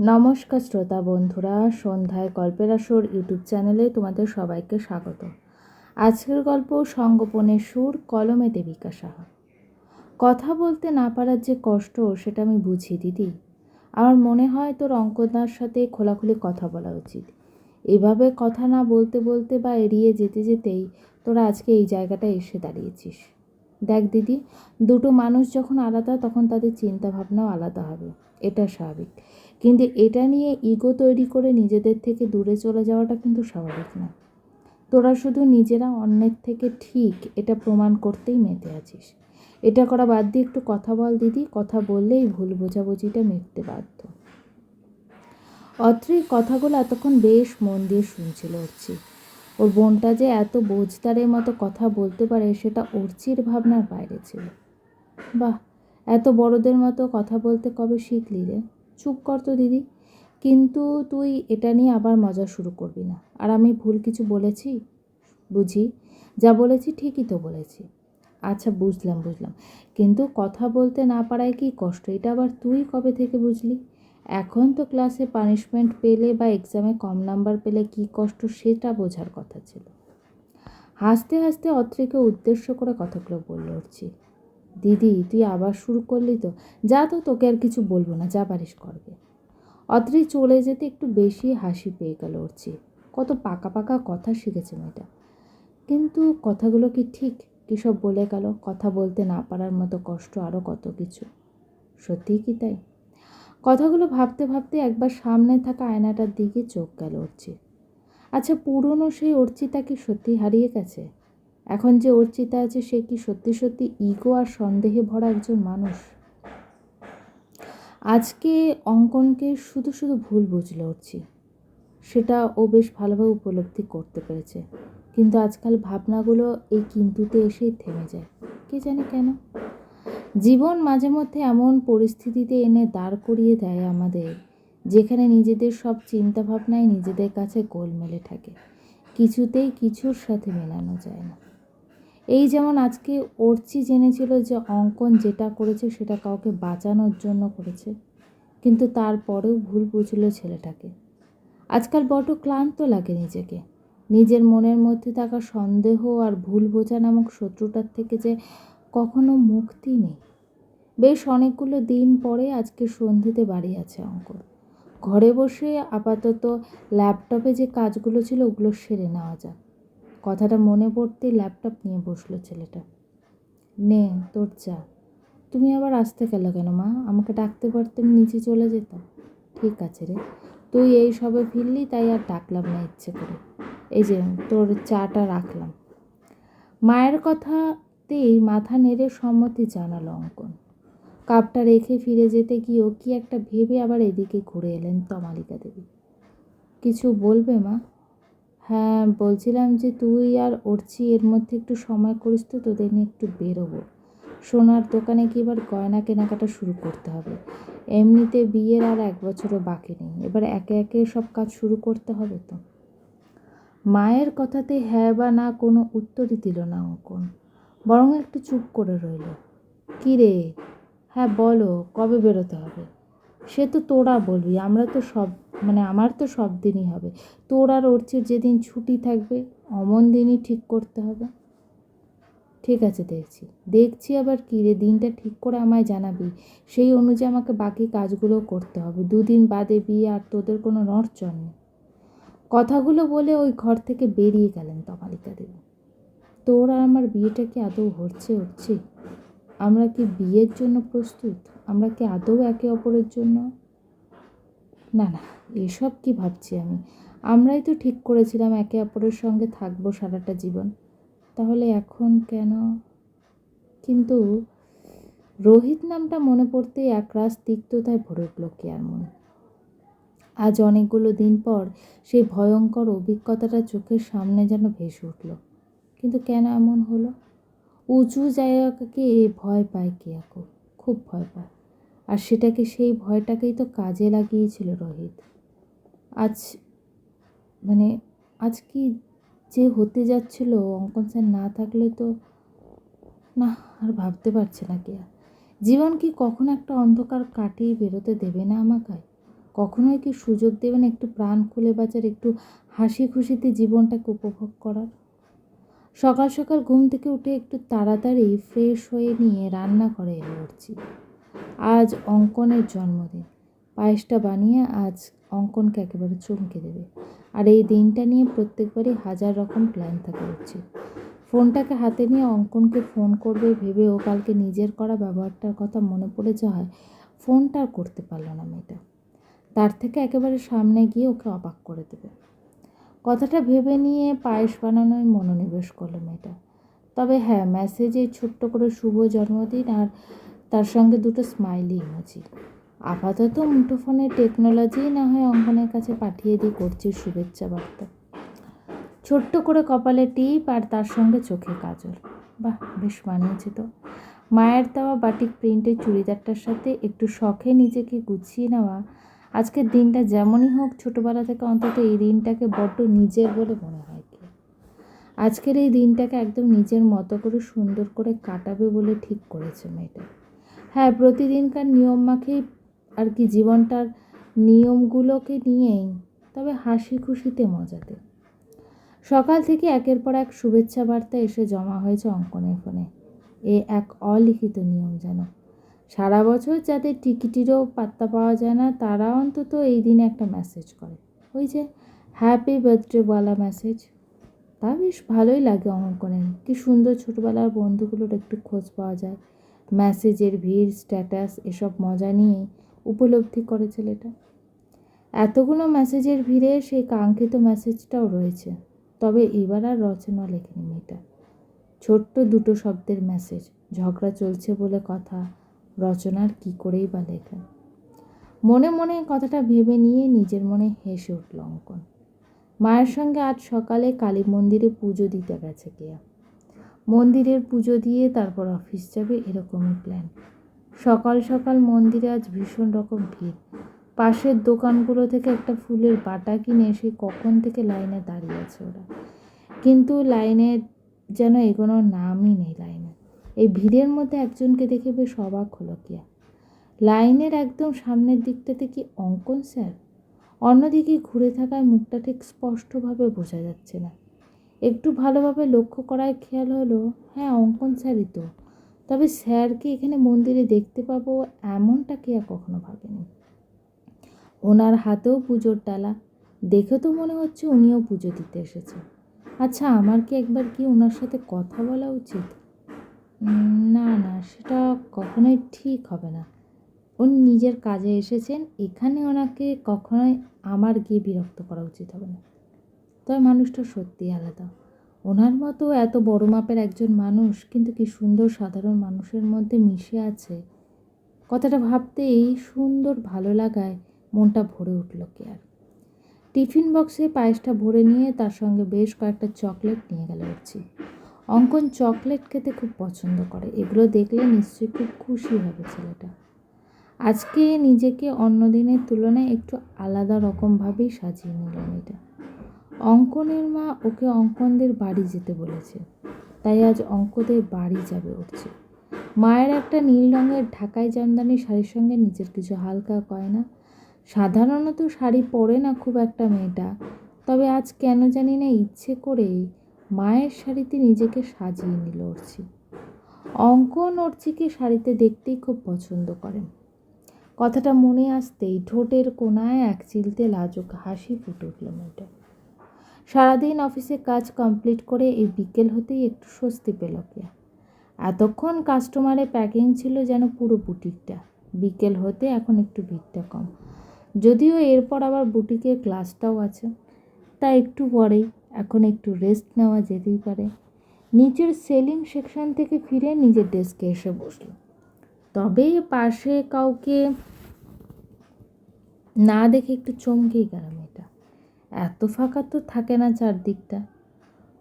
নমস্কার শ্রোতা বন্ধুরা, সন্ধ্যায় গল্পের আসর ইউটিউব চ্যানেলে তোমাদের সবাইকে স্বাগত। আজকের গল্প সঙ্গোপনের সুর কলমে দেবিকা সাহা। কথা বলতে না পারার যে কষ্ট, সেটা আমি বুঝি, দিদি। আমার মনে হয় তোর অঙ্কনার সাথে খোলাখুলি কথা বলা উচিত। এভাবে কথা না বলতে বলতে বা এড়িয়ে যেতে যেতেই তোরা আজকে এই জায়গাটায় এসে দাঁড়িয়েছিস। দেখ দিদি, দুটো মানুষ যখন আলাদা, তখন তাদের চিন্তা ভাবনাও আলাদা হবে। এটা স্বাভাবিক। কিন্তু এটা নিয়ে ইগো তৈরি করে নিজেদের থেকে দূরে চলে যাওয়াটা কিন্তু স্বাভাবিক না। তোরা শুধু নিজেরা অন্যের থেকে ঠিক এটা প্রমাণ করতেই মেতে আছিস। এটা করা বাদ দিয়ে একটু কথা বল দিদি, কথা বললেই ভুল বোঝাবুঝিটা মিটতে বাধ্য। অত্রির কথাগুলো এতক্ষণ বেশ মন দিয়ে শুনছিল অর্চি। ওর বোনটা যে এত বোঝদারের মতো কথা বলতে পারে, সেটা অর্চির ভাবনার বাইরে ছিল। বাহ, এত বড়দের মতো কথা বলতে কবে শিখলি রে? চুপ কর তো দিদি। কিন্তু তুই এটা নিয়ে আবার মজা শুরু করবি না। আর আমি ভুল কিছু বলেছি? বুঝি? যা বলেছি ঠিকই তো বলেছি। আচ্ছা বুঝলাম বুঝলাম। কিন্তু কথা বলতে না পারায় কি কষ্ট? এটা আবার তুই কবে থেকে বুঝলি? এখন তো ক্লাসে পানিশমেন্ট পেলে বা এক্সামে কম নাম্বার পেলে কি কষ্ট সেটা বোঝার কথা ছিল। হাসতে হাসতে অত্রিকে উদ্দেশ্য করে কথাগুলো বললে উঠছি দিদি, তুই আবার শুরু করলি তো। যা তো, তোকে আর কিছু বলব না, যা পারিস করবে। অত্রি চলে যেতে একটু বেশি হাসি পেয়ে গেল উঠছি কত পাকা পাকা কথা শিখেছে মেয়েটা। কিন্তু কথাগুলো কি ঠিক? কী সব বলে গেল? কথা বলতে না পারার মতো কষ্ট আরও কত কিছু? সত্যিই কি তাই? কথাগুলো ভাবতে ভাবতে একবার সামনে থাকা আয়নাটার দিকে চোখ গেল উঠছি আচ্ছা পুরনো সেই অর্চিতা কি সত্যি হারিয়ে গেছে? এখন যে অর্চিতা আছে, সে কি সত্যি সত্যি ইগো আর সন্দেহে ভরা একজন মানুষ? আজকে অঙ্কনকে শুধু শুধু ভুল বুঝলো উঠছি সেটা ও বেশ ভালোভাবে উপলব্ধি করতে পেরেছে। কিন্তু আজকাল ভাবনাগুলো এই কিন্তুতে এসেই থেমে যায়। কে জানে কেন? জীবন মাঝে মধ্যে এমন পরিস্থিতিতে এনে দাঁড় করিয়ে দেয় আমাদের, যেখানে নিজেদের সব চিন্তা ভাবনাই নিজেদের কাছে গোলমেলে থাকে। কিছুতেই কিছুর সাথে মেলানো যায় না। এই যেমন আজকে অর্চি জেনেছিল যে অঙ্কন যেটা করেছে সেটা কাউকে বাঁচানোর জন্য করেছে, কিন্তু তারপরেও ভুল বুঝল ছেলেটাকে। আজকাল বড্ড ক্লান্ত লাগে নিজেকে। নিজের মনের মধ্যে থাকা সন্দেহ আর ভুল বোঝা নামক শত্রুটার থেকে যে কখনো মুক্তি নেই। বেশ অনেকগুলো দিন পরে আজকে সন্ধিতে বাড়ি আছে অঙ্কন ঘরে বসে আপাতত ল্যাপটপে যে কাজগুলো ছিল ওগুলো সেরে নেওয়া যাক। কথাটা মনে পড়তেই ল্যাপটপ নিয়ে বসল ছেলেটা। নে, তোর চা। তুমি আবার আসতে গেল কেন মা? আমাকে ডাকতে পারতেন নিচে চলে যেতাম ঠিক আছে রে। তুই এই সবে ফিরলি, তাই আর ডাকলাম না ইচ্ছে করে। এই যে, তোর চাটা রাখলাম। মায়ের কথাতেই মাথা নেড়ে সম্মতি জানালো অঙ্কন। কাপটা রেখে ফিরে যেতে গিয়েও কি একটা ভেবে আবার এদিকে ঘুরে এলেন তমালিকা দেবী। কিছু বলবে মা? হ্যাঁ বলছিলাম যে তুই আর অর্চি এর মধ্যে একটু সময় করিস তো, তোদের নিয়ে একটু বেরোবো। সোনার দোকানে কি এবার গয়না কেনাকাটা শুরু করতে হবে? এমনিতে বিয়ের আর এক বছরও বাকি নেই, এবার একে একে সব কাজ শুরু করতে হবে তো? মায়ের কথাতে হ্যাঁ বা না কোনো উত্তরই দিল না অঙ্কন। বরং একটু চুপ করে রইল। কী রে? হ্যাঁ বলো, কবে বেরোতে হবে? সে তো তোরা বলবি, আমরা তো সব মানে আমার তো সব দিনই হবে। তোর আর ওর চেয়ে যেদিন ছুটি থাকবে, অমন দিনই ঠিক করতে হবে। ঠিক আছে, দেখছি। দেখছি আবার কী রে, দিনটা ঠিক করে আমায় জানাবি। সেই অনুযায়ী আমাকে বাকি কাজগুলো করতে হবে। দুদিন বাদে বিয়ে আর তোদের কোনো নড়চড় নেই। কথাগুলো বলে ওই ঘর থেকে বেরিয়ে গেলেন তমালিকা দেবী। তোর আর আমার বিয়েটা কি আদৌ হচ্ছে হচ্ছে আমরা কি বিয়ের জন্য প্রস্তুত? আমরা কি আদৌ একে অপরের জন্য? না না, এসব কি ভাবছি আমি? আমরাই তো ঠিক করেছিলাম একে অপরের সঙ্গে থাকব সারাটা জীবন। তাহলে এখন কেন? কিন্তু রোহিত নামটা মনে পড়তেই একরাশ তিক্ততায় ভরে উঠল কেয়ার মনে। আজ অনেকগুলো দিন পর সেই ভয়ঙ্কর অভিজ্ঞতাটা চোখের সামনে যেন ভেসে উঠল। কিন্তু কেন এমন হলো? উঁচু জায়গাকে ভয় পায় কেয়াকো খুব ভয় পায়। আর সেটাকে সেই ভয়টাকেই তো কাজে লাগিয়েছিল রোহিত। আজ মানে আজ কি যে হতে যাচ্ছিল অঙ্কন স্যার না থাকলে তো না, আর ভাবতে পারছে না কেয়া জীবন কি কখন একটা অন্ধকার কাটিয়ে বেরোতে দেবে না আমাকে? কখনোই কি সুযোগ দেবে না একটু প্রাণ খুলে বাঁচার, একটু হাসি খুশিতে জীবনটাকে উপভোগ করার? সকাল সকাল ঘুম থেকে উঠে একটু তাড়াতাড়ি ফ্রেশ হয়ে নিয়ে রান্না করে এলে উঠছি আজ অঙ্কনের জন্মদিন। পায়েসটা বানিয়ে আজ অঙ্কনকে একেবারে চমকে দেবে। আর এই দিনটা নিয়ে প্রত্যেকবারই হাজার রকম প্ল্যান থাকে উঠছি ফোনটাকে হাতে নিয়ে অঙ্কনকে ফোন করবে ভেবে ও কালকে নিজের করা ব্যবহারটার কথা মনে পড়ে যাওয়ায় ফোনটা আর করতে পারল না মেয়েটা। তার থেকে একেবারে সামনে গিয়ে ওকে অবাক করে দেবে। কথাটা ভেবে নিয়ে পায়েস বানানোয় মনোনিবেশ করল মেয়েটা। তবে হ্যাঁ মেসেজে ছোট্ট করে শুভ জন্মদিন আর তার সঙ্গে দুটো স্মাইলি ইমোজি আপাতত মুঠোফোনের টেকনোলজি না হয় অঙ্কনের কাছে পাঠিয়ে দিয়ে করছি শুভেচ্ছা বার্তা। ছোট্ট করে কপালে টিপ আর তার সঙ্গে চোখে কাজল। বাহ, বেশ মানিয়েছে তো। মায়ের দেওয়া বাটিক প্রিন্টের চুড়িদারটার সাথে একটু শখে নিজেকে গুছিয়ে নেওয়া আজকের দিনটা যেমনই হোক, ছোটোবেলা থেকে অন্তত এই দিনটাকে বড্ড নিজের বলে মনে হয় কি। আজকের এই দিনটাকে একদম নিজের মতো করে সুন্দর করে কাটাবে বলে ঠিক করেছে মেয়েটা। হ্যাঁ প্রতিদিনকার নিয়ম মাখেই আর কি জীবনটার নিয়মগুলোকে নিয়েই তবে হাসি খুশিতে মজাতে সকাল থেকে একের পর এক শুভেচ্ছা বার্তা এসে জমা হয়েছে অঙ্কনের ফোনে। এ এক অলিখিত নিয়ম যেন। সারা বছর যাদের টিকিটিরও পাত্তা পাওয়া যায় না, তারা অন্তত এই দিনে একটা মেসেজ করে। ওই যে হ্যাপি বার্থডে বলা মেসেজ তা বেশ ভালোই লাগে অঙ্কনের কি সুন্দর ছোটোবেলার বন্ধুগুলোর একটু খোঁজ পাওয়া যায়। মেসেজের ভিড় স্ট্যাটাস এসব মজা নিয়ে উপলব্ধি করে ছেলেটা। এতগুলো মেসেজের ভিড়ে সেই কাঙ্ক্ষিত মেসেজটাও রয়েছে। তবে এবার আর রচনা লেখেনি মেয়েটা। ছোট্ট দুটো শব্দের মেসেজ ঝগড়া চলছে বলে কথা। রচনার কি করেই বা লেখা মনে মনে কথাটা ভেবে নিয়ে নিজের মনে হেসে উঠল অঙ্কন। মায়ের সঙ্গে আজ সকালে কালী মন্দিরে পুজো দিতে গেছে কেয়া। মন্দিরের পুজো দিয়ে তারপর অফিস যাবে এরকমই প্ল্যান সকাল সকাল মন্দিরে আজ ভীষণ রকম ভিড়। পাশের দোকানগুলো থেকে একটা ফুলের বাটা কিনে এসে কখন থেকে লাইনে দাঁড়িয়ে আছে ওরা। কিন্তু লাইনে যেন এগোনোর নামই নেই লাইনে। এই ভিড়ের মধ্যে একজনকে দেখে বেশ অবাক হলো কিয়া। লাইনের একদম সামনের দিকটাতে কি অঙ্কন স্যার? অন্যদিকে ঘুরে থাকায় মুখটা ঠিক স্পষ্টভাবে বোঝা যাচ্ছে না। একটু ভালোভাবে লক্ষ্য করায় খেয়াল হলো হ্যাঁ অঙ্কন স্যারই তো। তবে স্যারকে এখানে মন্দিরে দেখতে পাবো এমনটা কে আর কখনো ভাবেনি। ওনার হাতেও পুজোর ডালা। দেখে তো মনে হচ্ছে উনিও পুজো দিতে এসেছে। আচ্ছা আমার কি একবার কি ওনার সাথে কথা বলা উচিত? না না, সেটা কখনোই ঠিক হবে না। উনি নিজের কাজে এসেছেন, এখানে ওনাকে কখনোই আমার গিয়ে বিরক্ত করা উচিত হবে না। তবে মানুষটা সত্যি আলাদা। ওনার মতো এত বড় মাপের একজন মানুষ কিন্তু কি সুন্দর সাধারণ মানুষের মধ্যে মিশে আছে? কথাটা ভাবতেই সুন্দর ভালো লাগায় মনটা ভরে উঠল কি আর। টিফিন বক্সে পায়েসটা ভরে নিয়ে তার সঙ্গে বেশ কয়েকটা চকলেট নিয়ে গেল উঠছি অঙ্কন চকলেট খেতে খুব পছন্দ করে। এগুলো দেখলে নিশ্চয়ই খুব খুশি হবে ছেলেটা। আজকে নিজেকে অন্য দিনের তুলনায় একটু আলাদা রকমভাবেই সাজিয়ে নিল এটা অঙ্কনের মা ওকে অঙ্কনদের বাড়ি যেতে বলেছে। তাই আজ অঙ্কদের বাড়ি যাবে উঠছে মায়ের একটা নীল রঙের ঢাকাই জামদানি শাড়ির সঙ্গে নিজের কিছু হালকা গয়না। সাধারণত শাড়ি পরে না খুব একটা মেয়েটা। তবে আজ কেন জানি না ইচ্ছে করেই মায়ের শাড়িতে নিজেকে সাজিয়ে নিল অর্চি। অঙ্কন অর্চিকে শাড়িতে দেখতেই খুব পছন্দ করেন। কথাটা মনে আসতেই ঠোঁটের কোনায় এক চিলতে লাজুক হাসি ফুটে উঠল মেয়েটা। সারাদিন অফিসে কাজ কমপ্লিট করে এই বিকেল হতেই একটু স্বস্তি পেল কেয়া এতক্ষণ কাস্টমারে প্যাকিং ছিল যেন পুরো বুটিকটা। বিকেল হতে এখন একটু ভিড়টা কম। যদিও এরপর আবার বুটিকের ক্লাসটাও আছে। তা একটু পরেই এখন একটু রেস্ট নেওয়া যেতেই পারে। নিচের সেলিং সেকশন থেকে ফিরে নিজের ডেস্কে এসে বসল। তবে পাশে কাউকে না দেখে একটু চমকেই গেল মেয়েটা। এত ফাঁকা তো থাকে না চারদিকটা।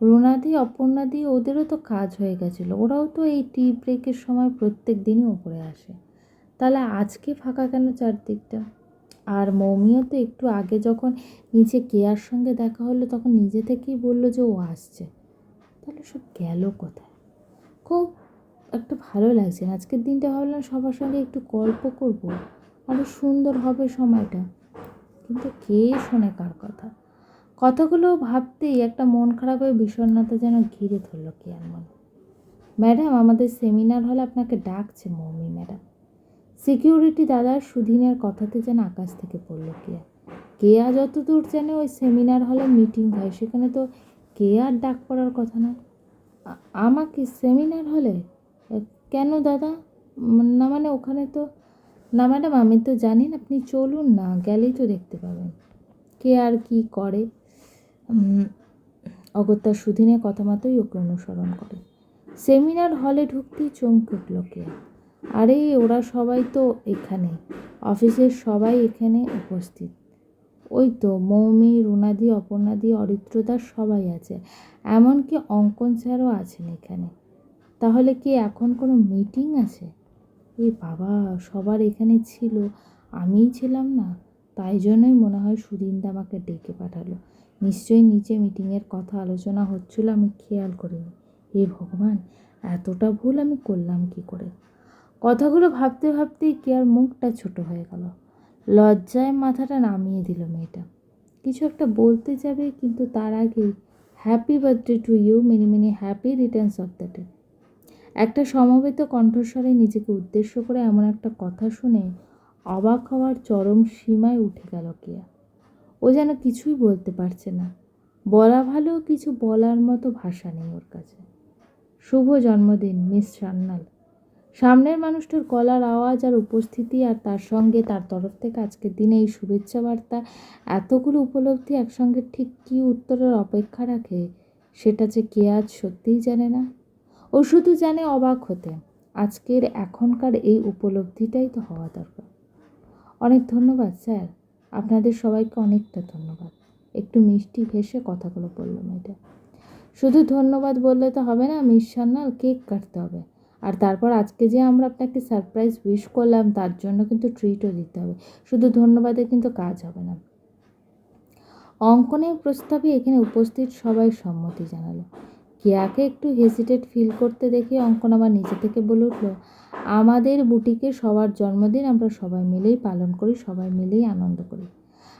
রুনাদি, অপর্ণাদি, ওদেরও তো কাজ হয়ে গেছিল। ওরাও তো এই টি ব্রেকের সময় প্রত্যেক দিনই ওপরে আসে। তাহলে আজকে ফাঁকা কেন চারদিকটা? আর মৌমিও তো একটু আগে যখন নিচে কেয়ার সঙ্গে দেখা হলো, তখন নিজে থেকেই বলল যে ও আসছে। তাহলে সব গেল কোথায়? খুব একটু ভালো লাগছে আজকের দিনটা ভাবলাম সবার সঙ্গে একটু গল্প করব। আরও সুন্দর হবে সময়টা। কিন্তু কে শোনে কার কথা? কথাগুলো ভাবতেই একটা মন খারাপ হয়ে বিষণ্ণতা যেন ঘিরে ধরলো কেয়ার মনে। ম্যাডাম, আমাদের সেমিনার হলে আপনাকে ডাকছে মৌমি ম্যাডাম। সিকিউরিটি দাদা সুদিনের কথাতে যেন আকাশ থেকে পড়ল কেয়া কেয়া যতদূর জানে ওই সেমিনার হলে মিটিং হয়? সেখানে তো কেয়ার ডাক পড়ার কথা না আমাকে সেমিনার হলে? কেন দাদা? না মানে ওখানে তো, না ম্যাডাম, আমি তো জানি না আপনি চলুন না, গেলেই তো দেখতে পাবেন। কে আর কি করে? অগত্যা সুদিনের কথা মতোই ওকে অনুসরণ করে। সেমিনার হলে ঢুকতেই চমকে উঠল কে? আরে, ওরা সবাই তো এখানে। অফিসের সবাই এখানে উপস্থিত। ওই তো মৌমি, রুনাদি, অপর্ণাদি অরিত্রদা সবাই আছে। এমনকি অঙ্কন স্যারও আছেন এখানে। তাহলে কি এখন কোনো মিটিং আছে? এ বাবা, সবার এখানে ছিল। আমিই ছিলাম না। তাই জন্যই মনে হয় সুদিনদা আমাকে ডেকে পাঠালো। নিশ্চয়ই নিচে মিটিংয়ের কথা আলোচনা হচ্ছিল, আমি খেয়াল করিনি। হে ভগবান, এতটা ভুল আমি করলাম কি করে? কথাগুলো ভাবতে ভাবতেই কেয়ার মুখটা ছোট হয়ে গেল। লজ্জায় মাথাটা নামিয়ে দিল মেয়েটা। কিছু একটা বলতে যাবে, কিন্তু তার আগেই happy birthday to you many many happy returns of the day একটা সমবেত কণ্ঠস্বরে নিজেকে উদ্দেশ্য করে এমন একটা কথা শুনে অবাক হওয়ার চরম সীমায় উঠে গেল কেয়া। ও যেন কিছুই বলতে পারছে না। বলা ভালো কিছু বলার মতো ভাষা নেই ওর কাছে। শুভ জন্মদিন, মিস সান্নাল সামনের মানুষটার গলার আওয়াজ আর উপস্থিতি আর তার সঙ্গে তার তরফ থেকে আজকের দিনে এই শুভেচ্ছা বার্তা, এতগুলো উপলব্ধি একসঙ্গে ঠিক কী উত্তরের অপেক্ষা রাখে সেটা যে কে আজ সত্যিই জানে না। ও শুধু জানে অবাক হতে, আজকের এখনকার এই উপলব্ধিটাই তো হওয়া দরকার। অনেক ধন্যবাদ, স্যার। আপনাদের সবাইকে অনেকটা ধন্যবাদ। একটু মিষ্টি ভেসে কথাগুলো বলল মেয়েটা শুধু ধন্যবাদ বললে তো হবে না মিস সান্যাল কেক কাটতে হবে। আর তারপর আজকে যে আমরা আপনাকে সারপ্রাইজ উইশ করলাম, তার জন্য কিন্তু ট্রিটও দিতে হবে। শুধু ধন্যবাদে কিন্তু কাজ হবে না। অঙ্কনের প্রস্তাবে এখানে উপস্থিত সবাই সম্মতি জানালো। কেয়াকে একটু হেসিটেট ফিল করতে দেখে অঙ্কন আবার নিজে থেকে বলে উঠল, আমাদের বুটিকে সবার জন্মদিন আমরা সবাই মিলেই পালন করি, সবাই মিলেই আনন্দ করি।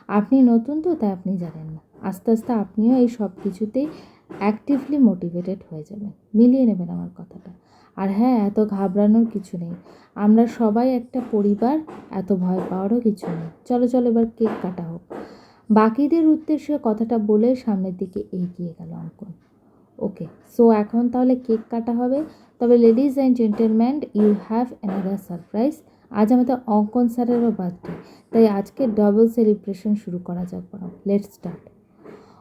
আপনি নতুন তো, তাই আপনি জানেন না। আস্তে আস্তে আপনিও এই সব কিছুতেই অ্যাক্টিভলি মোটিভেটেড হয়ে যাবেন। মিলিয়ে নেবেন আমার কথাটা। আর হ্যাঁ এত ঘাবড়ানোর কিছু নেই। আমরা সবাই একটা পরিবার, এত ভয় পাওয়ারও কিছু নেই। চলো চলো, এবার কেক কাটা হোক। বাকিদের উদ্দেশ্যে কথাটা বলে সামনের দিকে এগিয়ে গেল অঙ্কন। ওকে, সো এখন তাহলে কেক কাটা হবে। তবে ladies and gentleman you have another surprise আজ আমাদের অঙ্কন স্যারেরও বার্থডে তাই আজকে ডবল সেলিব্রেশন শুরু করা যাক বরং। লেট স্টার্ট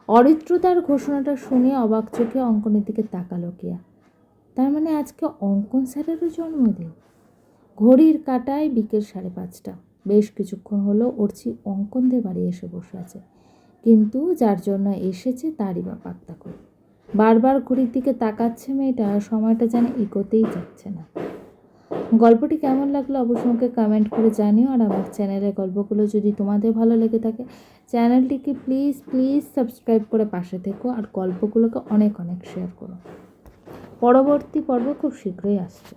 অরিত্র তার ঘোষণাটা শুনে অবাক চোখে অঙ্কনের দিকে তাকালো কেয়া। তার মানে আজকে অঙ্কন স্যারেরও জন্মদিন। ঘড়ির কাটায় বিকেল সাড়ে পাঁচটা। বেশ কিছুক্ষণ হলো অর্চি অঙ্কনদের বাড়ি এসে বসে আছে। কিন্তু যার জন্য এসেছে তারই বা পাত্তা করে বারবার ঘড়ির দিকে তাকাচ্ছে মেয়েটা, সময়টা যেন এগোতেই যাচ্ছে না। গল্পটি কেমন লাগল অবশ্যই আমাকে কমেন্ট করে জানিও, আর আমার চ্যানেলের গল্পগুলো যদি তোমাদের ভালো লেগে থাকে, চ্যানেলটিকে প্লিজ প্লিজ সাবস্ক্রাইব করে পাশে থেকো, আর গল্পগুলোকে অনেক অনেক শেয়ার করো। পরবর্তী পর্ব খুব শীঘ্রই আসছে।